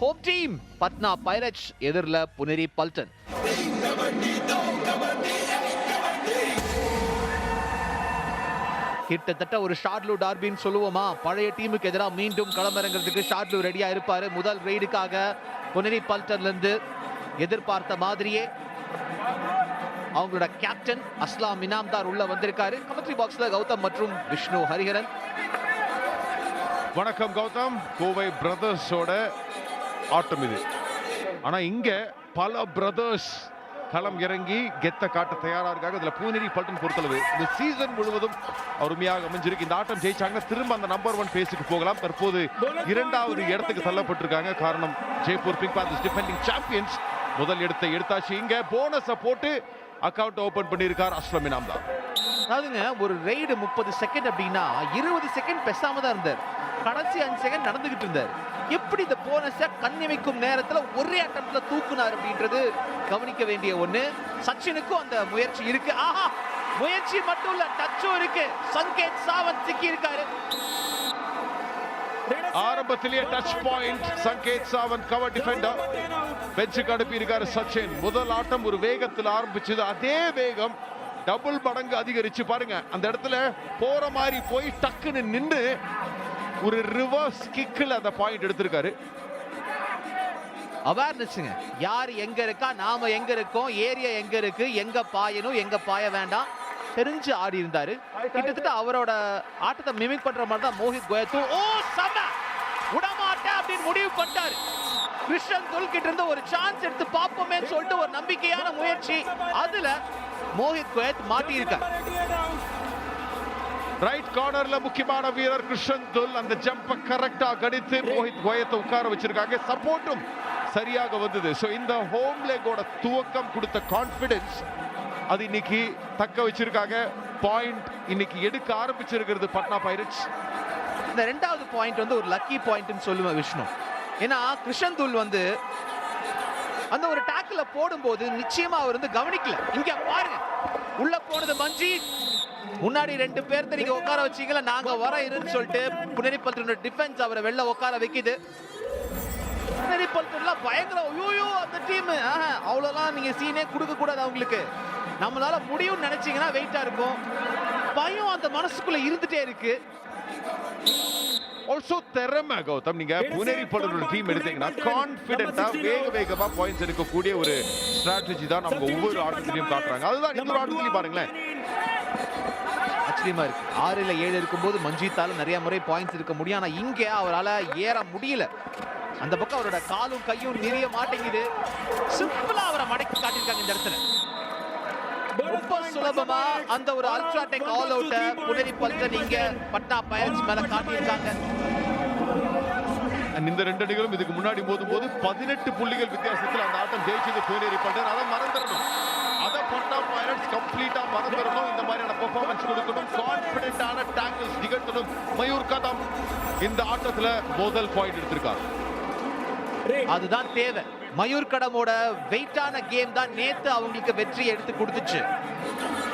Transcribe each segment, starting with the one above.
Home team Patna pirates எதிரில் புனேரி பல்டன். கிட்டத்தட்ட ஒரு ஷார்ட்லூ டார்பின்னு சொல்லுவோமா? பழைய டீமுக்கு எதிராக மீண்டும் களமிறங்கிறதுக்கு ஷார்ட்லூ ரெடியாக இருப்பார். முதல் ரெய்டுக்காக புனேரி பல்டன்லேருந்து எதிர்பார்த்த மாதிரியே அவங்களோட கேப்டன் அஸ்லாம் இனாம்தார் உள்ள வந்திருக்காரு. கமெண்ட்ரி பாக்ஸ்ல கௌதம் மற்றும் விஷ்ணு ஹரிஹரன். வணக்கம் கௌதம். கோவை பிரதர்ஸோட ஆட்டம் இது. ஆனா இங்க பல பிரதர்ஸ் களம் இறங்கி கெத்த காட்ட தயாராக இருக்காங்க இதுல பூனேரி பல்டன் பொறுத்தளவு. இந்த சீசன் முழுவதும் அருமையாக அமைஞ்சிருக்கு. இந்த ஆட்டம் ஜெயிச்சாங்க திரும்ப அந்த நம்பர் ஒன் பேஸுக்கு போகலாம். தற்போது இரண்டாவது இடத்துக்கு தள்ளப்பட்டிருக்காங்க. காரணம் Jaipur pink panthers defending champions முதல் இடத்தை எடுத்தாச்சு. இங்க போனஸை போட்டு அக்கவுண்ட் ஓபன் பண்ணியிருக்கார் அஸ்லம் இனாம்தார் அதாவதுங்க ஒரு ரெய்டு முப்பது செகண்ட் அப்படின்னா இருபது செகண்ட் பெசாம தான் இருந்தார். கடைசி அஞ்சு செகண்ட் நடந்துகிட்டு இருந்தார். எப்படி இந்த போனஸை கண்ணிமைக்கும் நேரத்துல ஒரே அட்டம்ல தூக்குனார் அப்படின்றது கவனிக்க வேண்டிய ஒண்ணு. சச்சினுக்கும் அந்த முயற்சி இருக்கு. ஆஹா முயற்சி மட்டும் இல்ல டச்சும் இருக்கு. சங்கேத் சாவந்த் சிக்கி இருக்காரு ஆரம்பத்திலேயே touch point Sanket Sawant cover defender பெஞ்சுக்கு அனுப்பி இருக்காரு சச்சின். முதல் ஆட்டம் ஒரு வேகத்தில் ஆரம்பிச்சது. அதே வேகம் டபுள் மடங்கு அதிகரிச்சு பாருங்க. அந்த இடத்துல போற மாதிரி போய் டக்குன்னு நின்று ஒரு ரிவர்ஸ் கிக்கில் அந்த பாயிண்ட் எடுத்திருக்காரு. அவேர்னஸ்ங்க யார் எங்க இருக்கா நாம எங்க இருக்கோம் ஏரியா எங்க இருக்கு எங்க பாயணும் எங்க பாய வேண்டாம் தெரிஞ்சு ஆடி இருந்தாரு. கிட்டத்தட்ட அவரோட ஆட்டத்தை மிமிக் பண்ற மாதிரி தான் மோஹித் கோயத்து ஓ சம விடமாட்டேன் அப்படின்னு முடிவு பண்ணிட்டாரு. கிருஷ்ணன் துல் கிட்ட இருந்து ஒரு சான்ஸ் எடுத்து பார்ப்போமே சொல்லிட்டு ஒரு நம்பிக்கையான முயற்சி. அதுல மோஹித் கோயத் மாட்டி ரைட் கார்னர்ல முக்கியமான வீரர் கிருஷ்ணன் துல் அந்த ஜம்ப கரெக்டா கடித்து மோஹித் கோயத்தை உட்கார வச்சிருக்காங்க. சப்போர்ட்டும் சரியாக வந்தது. ஸோ இந்த ஹோம் லெக்கோட துவக்கம் கொடுத்த கான்ஃபிடென்ஸ் அது இன்னைக்கு தக்க வச்சிருக்காங்க. பாயிண்ட் இன்னைக்கு எடுக்க ஆரம்பிச்சிருக்கிறது பட்னா பைரட்ஸ். இந்த ரெண்டாவது பாயிண்ட் வந்து ஒரு லக்கி பாயிண்ட்னு சொல்லுவேன் விஷ்ணு. ஏன்னா கிருஷ்ணன் துல் வந்து அந்த ஒரு டேக்கில் போடும்போது நிச்சயமா அவர் வந்து கவனிக்கல. இங்க பாருங்க. உள்ள போனது மஞ்சி. முன்னாடி ரெண்டு பேர்த்த நீங்க உட்கார வச்சீங்களா? நாங்க வர இருன்னு சொல்லிட்டு புனேரி டிஃபென்ஸ் அவரை வெளில உட்கார வைக்குது. புனேரி பயங்கர ஐயோ அந்த டீம் அவ்வளோலாம் நீங்க சீனே கொடுக்க கூடாது அவங்களுக்கு. நம்மளால முடியும்னு நினைச்சீங்கன்னா வெயிட்டா இருக்கும். பயம் அந்த மனசுக்குள்ள இருந்துட்டே இருக்கு. ஆல்சோ திறமை கௌதம் நீங்க புனேரி படத்தோட டீம் எடுத்தீங்கன்னா கான்பிடென்ட்டா வேக வேகமா பாயிண்ட்ஸ் எடுக்கக்கூடிய ஒரு ஸ்ட்ராட்டஜி தான் நமக்கு ஒவ்வொரு ஆட்டத்திலையும் காட்டுறாங்க. அதுதான் இந்த ஒரு ஆட்டத்திலையும் பாருங்களேன். ஆச்சரியமா இருக்கு. ஆறு இல்ல ஏழு இருக்கும்போது மஞ்சித்தால நிறைய முறை பாயிண்ட்ஸ் இருக்க முடியும். ஆனா இங்க அவரால ஏற முடியல. அந்த பக்கம் அவரோட காலும் கையும் நிறைய மாட்டேங்குது. சிம்பிளா அவரை மடக்கி காட்டியிருக்காங்க இந்த இடத்துல. ரொம்ப சுலபமா அந்த ஒரு அல்ட்ராடெக் ஆல் அவுட்ட புனரி பல்டன் இங்க பட்டா பயன்ஸ் மேல காட்டியிருக்காங்க. இந்த ரெண்டு அணிகளும் இதுக்கு முன்னாடி மோதும் போது பதினெட்டு புள்ளிகள் வித்தியாசத்தில் அந்த ஆட்டம் ஜெயிச்சது புனேரி பல்டன் அதை மறந்துடணும். அதை பட்டா பைரட்ஸ் கம்ப்ளீட்டா மறந்துடணும். இந்த மாதிரியான பெர்ஃபார்மன்ஸ் கொடுக்கணும். கான்பிடென்ட்டான டேக்கிள்ஸ் நிகழ்த்தணும். மயூர் கதம் இந்த ஆட்டத்துல முதல் பாயிண்ட் எடுத்திருக்காரு. அதுதான் தேவை. மயூர் கடமோட வெயிட்டான கேம் தான் நேத்து அவங்களுக்கு வெற்றி எடுத்து கொடுத்துச்சு.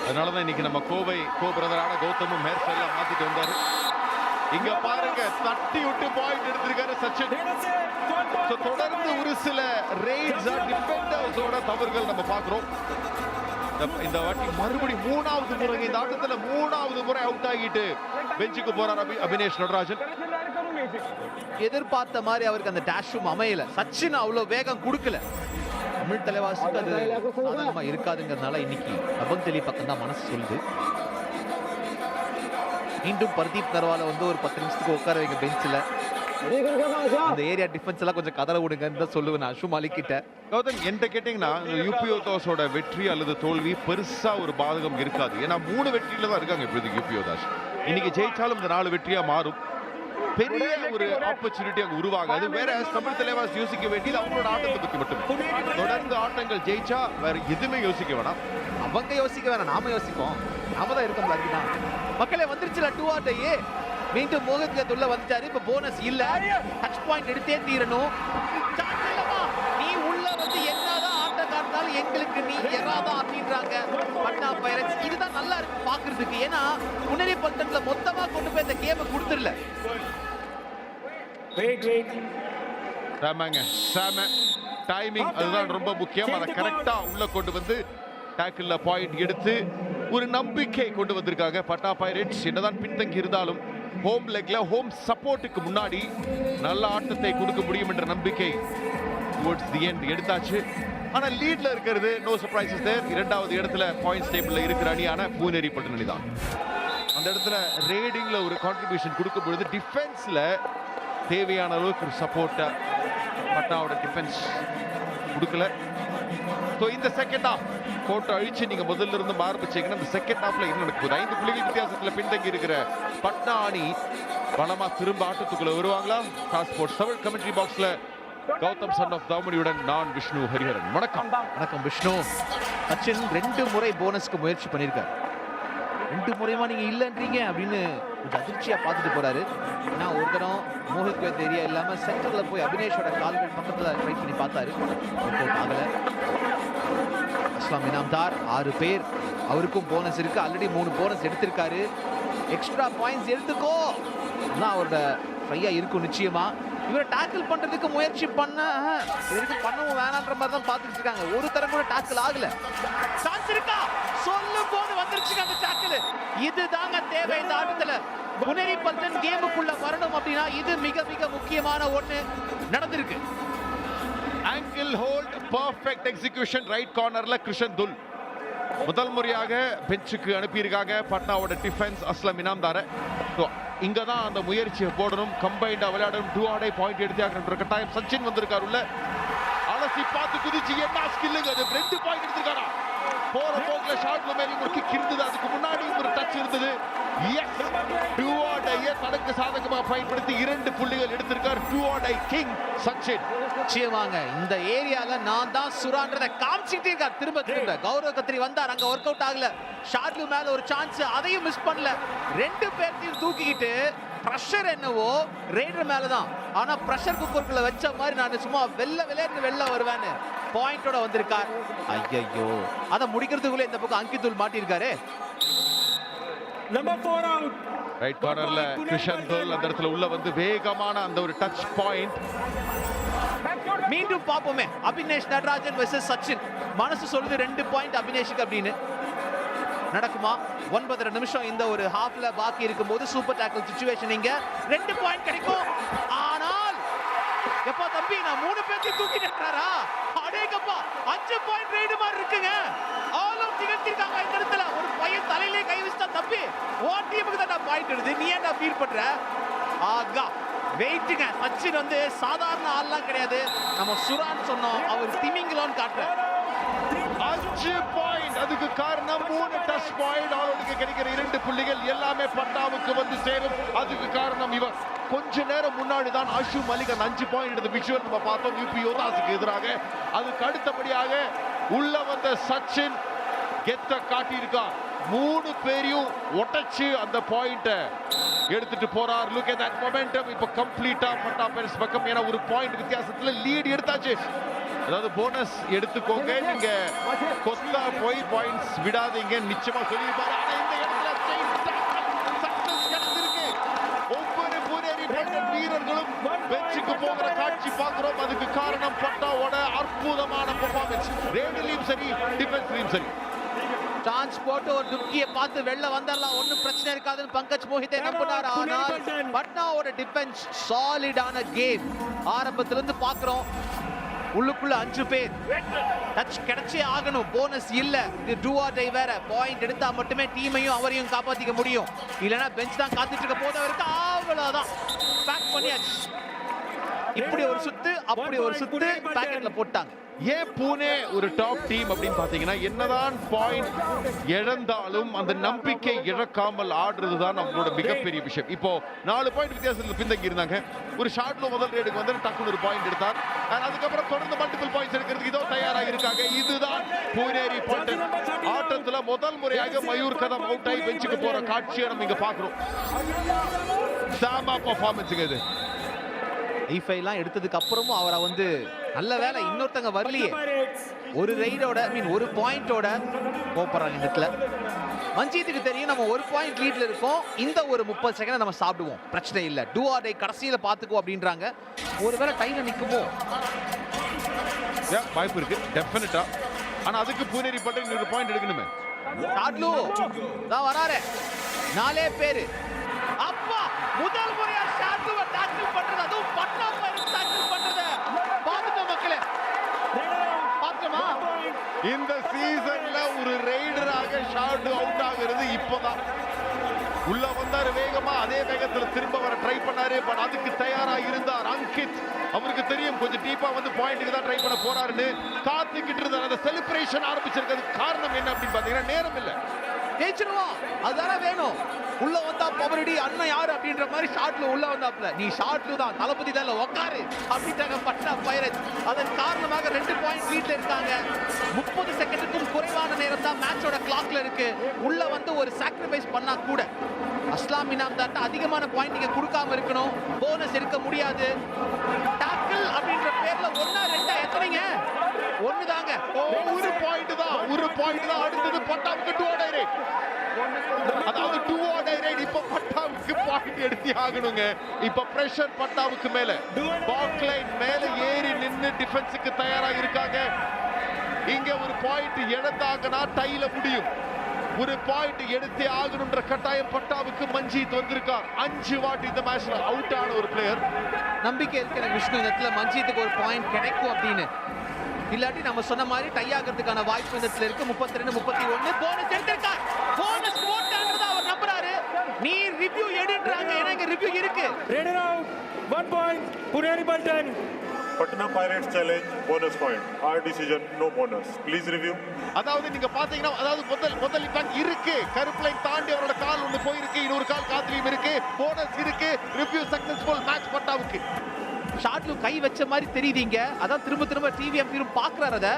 அதனாலதான் இன்னைக்கு நம்ம கோவை கோ பிரதரான கௌதமும் ஸ்டைலாம் மாத்திட்டு வந்தாரு. இங்க பாருங்க தட்டி விட்டு பாயிண்ட் எடுத்திருக்காரு சச்சின். தொடர்ந்து ஒரு சில ரெய்ட்ஸ் டிஃபெண்டர்ஸோட தவறுகள் நம்ம பார்க்கிறோம். இந்த- இந்த வாட்டி மறுபடி மூணாவது முறை இந்த ஆட்டத்துல மூணாவது முறை அவுட் ஆகிட்டு பெஞ்சுக்கு போறார் அபி அபினேஷ் நடராஜன். எதிர்பார்த்த மாதிரி அவருக்கு அந்த டேஷும் அமையல. சச்சின் அவ்வளவு வேகம் கொடுக்கல. தமிழ் தலைவாசிக்கு அது சாதகமா இருக்காதுங்கிறதுனால இன்னைக்கு அபந்தலி பக்கம் தான் மனசு சொல்லுது. மீண்டும் பர்தீப் நர்வால வந்து ஒரு பத்து நிமிஷத்துக்கு உட்கார வைங்க பெஞ்சில். அந்த ஏரியா டிஃபென்ஸ் எல்லாம் கொஞ்சம் கதற விடுங்கன்னு தான் சொல்லுவேன் நான் அஷு மாலிக் கிட்ட. கௌதம் என்கிட்ட கேட்டீங்கன்னா யூபிஓ தாஸோட வெற்றி அல்லது தோல்வி பெருசா ஒரு பாதகம் இருக்காது. ஏன்னா மூணு வெற்றியில தான் இருக்காங்க இப்போதைக்கு யூபிஓ தாஸ் இன்னைக்கு ஜெயிச்சாலும் இந்த நாலு வெற்றியா மாறும். பெரிய ஒரு ஆப்பர்ச்சுனிட்டி அங்கே உருவாகாது. வேற தமிழ் தலைவாஸ் யோசிக்க வேண்டியது அவங்களோட ஆட்டத்தை பத்தி மட்டுமே. தொடர்ந்து ஆட்டங்கள் ஜெயிச்சா வேற எதுவுமே யோசிக்க வேணாம். அவங்க யோசிக்க வேணாம் நாம யோசிப்போம். நாம தான் இருக்க அதுதான் மக்களே வந்துருச்சுல டூ ஆட்டையே மீண்டும் மோகத் உள்ள வந்துட்டாரு. இப்ப போனஸ் இல்ல. டச் பாயிண்ட் எடுத்தே தீரணும். நீ உள்ள வந்து என்ன எங்களுக்கு நீ எறாதான் அப்படின்றாங்க. பட்னா பைரட்ஸ். இதுதான் நல்லா இருக்கு பாக்குறதுக்கு. ஏன்னா முன்னணி பட்டன்ல மொத்தமா கொண்டு போய் இந்த கேமை கொடுத்துடல. சாமாங்க. சாம. டைமிங் அதுதான் ரொம்ப முக்கியம். அதை கரெக்டா உள்ள கொண்டு வந்து டேக்கிள்ல பாயிண்ட் எடுத்து ஒரு நம்பிக்கை கொண்டு வந்திருக்காங்க பட்டா பைரேட்ஸ். என்னதான் பின்தங்கி இருந்தாலும் ஹோம் லெக்ல ஹோம் சப்போர்ட்டுக்கு முன்னாடி நல்ல ஆட்டத்தை கொடுக்க முடியும் என்ற நம்பிக்கை டுவர்ட்ஸ் தி எண்ட் எடுத்தாச்சு. ஆனால் லீட்ல இருக்கிறது நோ சர்ப்ரைசஸ் தேர் இரண்டாவது இடத்துல பாயிண்ட்ஸ் டேபிள்ல இருக்கிற அணியான பூனேரி பட்டணி தான் அந்த இடத்துல ரேடிங்ல ஒரு கான்ட்ரிபியூஷன் கொடுக்கும் பொழுது டிஃபென்ஸ்ல தேவையான அளவுக்கு ஒரு சப்போர்ட்டை பட்டாவோட டிஃபென்ஸ் கொடுக்கல. ஸோ இந்த செகண்ட் ஆஃப் கோட்டை அழிச்சு நீங்க முதல்ல இருந்து ஆரம்பிச்சீங்கன்னா இந்த செகண்ட் ஹாஃப்ல என்ன நடக்குது ஐந்து புள்ளிகள் வித்தியாசத்துல பின்தங்கி இருக்கிற பட்னா அணி பலமா திரும்ப ஆட்டத்துக்குள்ள வருவாங்களா? டாஸ் ஸ்போர்ட்ஸ் தமிழ் கமெண்ட்ரி பாக்ஸ்ல கௌதம் சன் ஆஃப் தாமணியுடன் நான் விஷ்ணு ஹரிஹரன். வணக்கம். வணக்கம். விஷ்ணு. சச்சின் ரெண்டு முறை போனஸ்க்கு முயற்சி பண்ணியிருக்காரு. ரெண்டு முறையுமா நீங்க இல்லைன்றீங்க அப்படின்னு கொஞ்சம் அதிர்ச்சியா பார்த்துட்டு போறாரு. ஏன்னா ஒரு தரம் மோஹித் ஏரியா இல்லாம சென்டர்ல போய் அபினேஷோட கால்கள் பக்கத்துல ட்ரை பண்ணி பார்த்தாரு. ஆகல. அஸ்லாம் இனாம்தார் ஆறு பேர். அவருக்கும் போனஸ் இருக்கு. ஆல்ரெடி மூணு போனஸ் எடுத்திருக்காரு. எக்ஸ்ட்ரா பாயிண்ட்ஸ் எடுத்துக்கோ. அதான் அவரோட ட்ரையா இருக்கும் நிச்சயமா. இவரை டாக்கிள் பண்றதுக்கு முயற்சி பண்ண ஆஹ், பண்ணவும் வேணான்ற மாதிரி தான் பார்த்துட்டு இருக்காங்க. ஒரு தரம் கூட டாக்கிள் ஆகல. சான்ஸ் இருக்கா? சொல்லும் போது வந்துருச்சுங்க அந்த டாக்கிள் இதுதாங்க தேவை. இந்த ஆட்டத்துல புனேரி பல்டன் கேமுக்குள்ள வரணும் அப்படின்னா இது மிக மிக முக்கியமான ஒண்ணு. நடந்திருக்கு. Ankle hold perfect execution right கார்னர்ல கிருஷன் துல். முதல் முறையாக பெஞ்சுக்கு அனுப்பியிருக்காங்க. பட்னாவோட டிஃபென்ஸ் அஸ்லம் இனாம்தார. ஸோ இங்கே தான் அந்த முயற்சியை போடணும். கம்பைண்டாக விளையாடணும். டூ ஆடை பாயிண்ட் எடுத்தாங்கன்ற கட்டாயம் சச்சின் வந்திருக்கார் உள்ள. அலசி பார்த்து குதிச்சு என்ன ஸ்கில்லுங்க அது? ரெண்டு பாயிண்ட் எடுத்திருக்காரா? போற போக்கில் ஷார்ட்ல மேலே ஒரு கிக் இருந்தது. அதுக்கு முன்னாடி ஒரு டச் இருந்தது. தனக்கு சாதகமா பயன்படுத்தி இரண்டு புள்ளிகள் எடுத்திருக்கார். Do or die king Sachin நிச்சயமாங்க. இந்த ஏரியால நான் தான் சுரான்றத காமிச்சிட்டே இருக்கார். திரும்ப திரும்ப. கௌரவ கத்திரி வந்தார். அங்க ஒர்க் அவுட் ஆகல. ஷாட்லு மேல ஒரு சான்ஸ் அதையும் மிஸ் பண்ணல. ரெண்டு பேர்த்தையும் தூக்கிக்கிட்டு ப்ரெஷர் என்னவோ ரெய்டர் மேல தான் ஆனா ப்ரெஷர் குக்கருக்குள்ள வச்ச மாதிரி நான் சும்மா வெள்ள விளையாண்டு வெளில வருவேன்னு பாயிண்டோட வந்திருக்கார். ஐயையோ. அதை முடிக்கிறதுக்குள்ள இந்த பக்கம் அங்கித்துல் மாட்டியிருக்காரு. ரைட் கார்னர்ல கிருஷன் துல் அந்த இடத்துல உள்ள வந்து வேகமான அந்த ஒரு டச் பாயிண்ட் மீண்டும் பார்ப்போமே. அபினேஷ் நடராஜன் வெர்சஸ் சச்சின். மனசு சொல்லுது ரெண்டு பாயிண்ட் அபினேஷுக்கு அப்படின்னு. நடக்குமா? ஒன்பதரை நிமிஷம் இந்த ஒரு ஹாஃப்ல பாக்கி இருக்கும்போது சூப்பர் டேக்கிள் சுச்சுவேஷன் இங்க. ரெண்டு பாயிண்ட் கிடைக்கும். ஆனால் எப்பா தம்பி நான் மூணு பேர்த்தையும் தூக்கிட்டாரா அடேங்கப்பா அஞ்சு பாயிண்ட் ரைடு மாதிரி இருக்குங்க. ஆல் அவுட் நிகழ்த்திருக்காங்க இந்த இடத்துல. பையன் தலையிலே கை வச்சுட்டா தப்பி ஓ டீமுக்கு தான் பாயிண்ட் எடுது நீ என்ன ஃபீல் பண்ற? ஆகா வெயிட்டுங்க. சச்சின் வந்து சாதாரண ஆள்லாம் கிடையாது. நம்ம சுரான் சொன்னோம். அவர் திமிங்கலான்னு காட்டுற அஞ்சு பாயிண்ட் அதுக்கு காரணம் மூணு டச் பாயிண்ட் அவருக்கு கிடைக்கிற இரண்டு புள்ளிகள் எல்லாமே பட்டாவுக்கு வந்து சேரும். அதுக்கு காரணம் இவர். கொஞ்ச நேரம் முன்னாடி தான் அஷு மலிக் அந்த அஞ்சு பாயிண்ட் எடுத்த விஷுவல் நம்ம பார்த்தோம். யூபி யோதாஸுக்கு எதிராக. அதுக்கு அடுத்தபடியாக உள்ள வந்த சச்சின் கெத்த காட்டியிருக்கான். மூணு பேரையும் ஒட்டச்சு அந்த பாயிண்ட்டை எடுத்துட்டு போறார். Look at that momentum. இப்போ கம்ப்ளீட்டா பட்டா பெருஸ் பக்கம். ஏன்னா ஒரு பாயிண்ட் வித்தியாசத்துல லீட் எடுத்தாச்சு. அதாவது போனஸ் எடுத்துக்கோங்க. நீங்க கொத்தா போய் பாயிண்ட்ஸ் விடாதீங்க. நிச்சயமா சொல்லியிருப்பாரு. ஆனா இந்த இடத்துல கிடைச்சிருக்கு. ஒவ்வொரு புனேரி வீரர்களும் பெஞ்சுக்கு போகிற காட்சி பார்க்கிறோம். அதுக்கு காரணம் பட்டாவோட அற்புதமான பெர்ஃபார்மன்ஸ் ரேடிலையும் சரி டிஃபென்ஸ்லையும் சரி. சான்ஸ் போட்டு ஒரு டுப்கியை பார்த்து வெளில வந்துடலாம் ஒண்ணும் பிரச்சனை இருக்காதுன்னு பங்கஜ் மோஹித்தை நம்பினார்? ஆனால் பட்னாவோட டிஃபென்ஸ் சாலிடான கேம் ஆரம்பத்துல இருந்து பாக்குறோம் உள்ளுக்குள்ள அஞ்சு பேர். டச் கிடைச்சே ஆகணும். போனஸ் இல்ல. இது டூ ஆர் டை வேற. பாயிண்ட் எடுத்தா மட்டுமே டீமையும் அவரையும் காப்பாத்திக்க முடியும். இல்லனா பெஞ்ச் தான் காத்துட்டு இருக்க போது அவருக்கு அவ்வளவுதான். பேக் பண்ணியாச்சு. இப்படி ஒரு சுத்து அப்படி ஒரு சுத்து பேக்கெட்ல போட்டாங்க. ஏன் பூனே ஒரு டாப் டீம் அப்படின்னு பார்த்தீங்கன்னா என்னதான் பாயிண்ட் இழந்தாலும் அந்த நம்பிக்கை இழக்காமல் ஆடுறது தான் அவங்களோட மிகப்பெரிய விஷயம். இப்போ நாலு பாயிண்ட் வித்தியாசத்தில் பின்தங்கி இருந்தாங்க. ஒரு ஷார்ட்ல முதல் ரேடுக்கு வந்து டக்குனு ஒரு பாயிண்ட் எடுத்தார். அதுக்கப்புறம் தொடர்ந்து மல்டிபிள் பாயிண்ட்ஸ் எடுக்கிறதுக்கு இதோ தயாராக இருக்காங்க. இதுதான் பூனேரி பட்டன் ஆட்டத்தில் முதல் முறையாக மயூர் கதம் அவுட் ஆகி பெஞ்சுக்கு போற காட்சியை நம்ம இங்க பாக்குறோம் சாமா பர்ஃபார்மன்ஸுங்க இது. எல்லாம் எடுத்ததுக்கு அப்புறமும் அவரை வந்து நல்ல வேலை இன்னொருத்தங்க வரலையே. ஒரு ரைடோட மீன் ஒரு பாயிண்டோட போறாங்க இந்த இடத்துல. மஞ்சீத்துக்கு தெரியும் நம்ம ஒரு பாயிண்ட் லீட்ல இருக்கோம். இந்த ஒரு முப்பது செகண்ட் நம்ம சாப்பிடுவோம். பிரச்சனை இல்ல. டூ ஆர் டை கடைசியில பாத்துக்கோ அப்படின்றாங்க. ஒருவேளை டைல நிக்குமோ? வாய்ப்பு இருக்கு. டெஃபினட்டா ஆனா அதுக்கு பூனேரி பட்டன் இன்னொரு பாயிண்ட் எடுக்கணுமே. ஷாட்லு தான் வராரு. நாலே பேரு. அப்பா முதல் முறையா ஷாட்லுவை டாக்கிள் பண்றது. அதுவும் பட்டா பயிர் டாக்கிள் பண்றது பாத்துட்டோம் மக்களே பாத்துமா இந்த சீசன்ல ஒரு ரைடராக ஷாட் அவுட் ஆகுறது இப்போதான். உள்ள வந்தாரு வேகமா அதே வேகத்துல திரும்ப வர ட்ரை பண்ணாரு பட் அதுக்கு தயாரா இருந்தார் அங்கித். அவருக்கு தெரியும் கொஞ்சம் டீப்பா வந்து பாயிண்ட்டுக்கு தான் ட்ரை பண்ண போறாருன்னு. காத்துக்கிட்டு இருந்தார். அந்த செலிப்ரேஷன் ஆரம்பிச்சிருக்கிறது காரணம் என்ன அப்படின்னு பாத்தீங்கன்னா நேரம் இல்ல. ஜெயிச்சிருவான் அதுதானே வேணும். உள்ள வந்தா பவரடி அண்ணன் யாரு அப்படின்ற மாதிரி ஷார்ட்ல உள்ள வந்தாப்ல நீ ஷார்ட்ல தான் தளபதி தான் உக்காரு. உட்காரு அப்படின்ட்டாங்க பட்டா பைரட் அதன் காரணமாக ரெண்டு பாயிண்ட் லீட்ல இருக்காங்க. முப்பது செகண்டுக்கும் குறைவான நேரம் தான் மேட்சோட கிளாக்ல இருக்கு. உள்ள வந்து ஒரு சாக்ரிஃபைஸ் பண்ணா கூட. அஸ்லாம் இனாம் தாட்ட அதிகமான பாயிண்ட் நீங்க கொடுக்காம இருக்கணும். போனஸ் எடுக்க முடியாது. டாக்கிள் அப்படின்ற பேர்ல ஒன்னா ரெண்டா எத்தனைங்க? ஒண்ணுதாங்க. ஓ, ஒரு பாயிண்ட் தான் ஒரு பாயிண்ட் தான். அடுத்தது பட்டாம் கட்டுவோட டைரக்ட் அதாவது டூ டைரக்ட் இப்ப பட்டாவுக்கு பாயிண்ட் எடுத்து ஆகணுங்க. இப்ப பிரஷர் பட்டாவுக்கு மேல. பாக் லைன் மேல ஏறி நின்னு டிஃபென்ஸுக்கு தயாரா இருக்காங்க இங்க ஒரு பாயிண்ட் எடுத்தாங்கன்னா டைல முடியும். ஒரு பாயிண்ட் எடுத்தே ஆகணும்ன்ற கட்டாயம் பட்டாவுக்கு மஞ்சீத் வந்திருக்கார். அஞ்சு வாட்டி இந்த மேட்ச்ல அவுட் ஆன ஒரு பிளேயர் நம்பிக்கை இருக்கிற விஷ்ணு. இந்த இடத்துல மஞ்சீத்துக்கு ஒரு பாயிண்ட் கிடைக்கும் அப்படின்னு. இல்லாட்டி நம்ம சொன்ன மாதிரி டை ஆகிறதுக்கான வாய்ப்பு இந்த இடத்துல இருக்கு. முப்பத்தி ரெண்டு முப்பத்தி ஒன்னு போனஸ் எடுத்திருக்கார். போனஸ் போட்டான்றத அவர் நம்புறாரு நீ ரிவ்யூ ரிவ்யூ இருக்கு Raider out. One point. Puneri Baltan. Patna Pirates challenge bonus point. Our decision, no bonus. Please review. அதாவது நீங்க பாத்தீங்கன்னா அதாவது முதல் முதல் இம்பாக்ட் இருக்கு கருப்பு லைன் தாண்டி அவரோட கால் ஒண்ணு போயிருக்கு இன்னொரு கால் காத்துலயும் இருக்கு போனஸ் இருக்கு ரிவ்யூ சக்சஸ்ஃபுல் மேட்ச் பட்டாவுக்கு ஷாட்லு கை வச்ச மாதிரி தெரியுதீங்க அதான் திரும்ப திரும்ப டிவி எம்பியும் பாக்குறாரு அத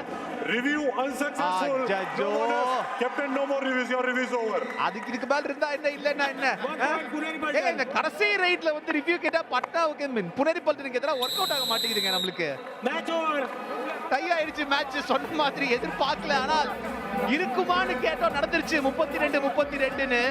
No bonus. Captain, no more reviews. Your review is over. அதுக்கு இதுக்கு மேல இருந்தா என்ன இல்லன்னா என்ன. ஏங்க, இந்த கடைசி ரைட்ல வந்து ரிவ்யூ கேட்டா பட்டாவுக்கு புனரி பல்டனுக்கு எதிராக ஒர்க் அவுட் ஆக மாட்டேங்குதுங்க நம்மளுக்கு Match over. டை ஆயிடுச்சு மேட்ச் சொன்ன மாதிரி எதிர்பார்க்கல ஆனால் இருக்குமான்னு கேட்டோம் நடந்துருச்சு முப்பத்தி ரெண்டு முப்பத்தி ரெண்டுன்னு